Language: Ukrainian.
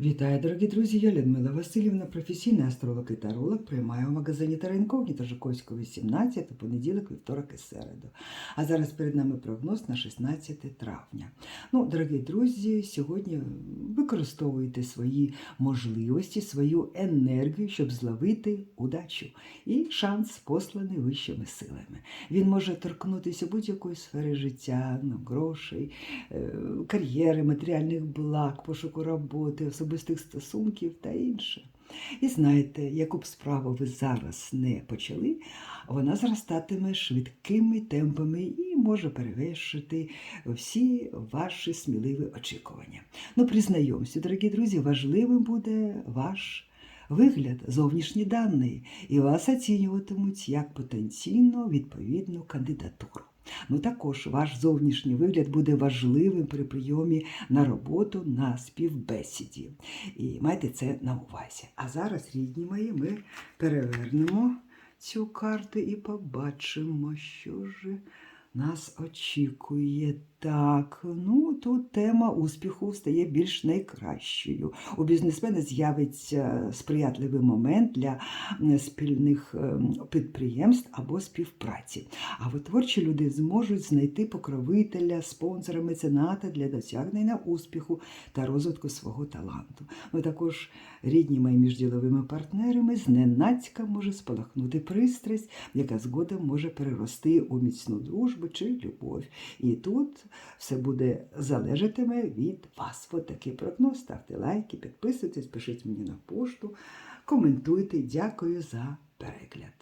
Вітаю, дорогі друзі! Я Людмила Васильівна, професійний астролог і таролог. Приймаю в магазині Тараньковні Жуковського 18 у понеділок, вівторок і середу. А зараз перед нами прогноз на 16 травня. Ну, дорогі друзі, сьогодні використовуйте свої можливості, свою енергію, щоб зловити удачу і шанс, посланий вищими силами. Він може торкнутися будь-якої сфери життя, ну, грошей, е, кар'єри, матеріальних благ, пошуку роботи, особистих стосунків та інше. І знаєте, яку б справу ви зараз не почали, вона зростатиме швидкими темпами і може перевершити всі ваші сміливі очікування. Ну, признайомся, дорогі друзі, важливим буде ваш вигляд, зовнішні дані, і вас оцінюватимуть як потенційно відповідну кандидатуру. Ну також ваш зовнішній вигляд буде важливим при прийомі на роботу на співбесіді. І майте це на увазі. А зараз, рідні мої, ми перевернемо цю карту і побачимо, що ж нас очікує. Так, ну тут тема успіху стає більш найкращою. У бізнесмена з'явиться сприятливий момент для спільних ем, підприємств або співпраці. А от творчі люди зможуть знайти покровителя, спонсора, мецената для досягнення успіху та розвитку свого таланту. Ну також рідні мої між діловими партнерами зненацька може спалахнути пристрасть, яка згодом може перерости у міцну дружбу чи любов. І тут все буде залежатиме від вас. Ось такий прогноз. Ставте лайки, підписуйтесь, пишіть мені на пошту, коментуйте. Дякую за перегляд.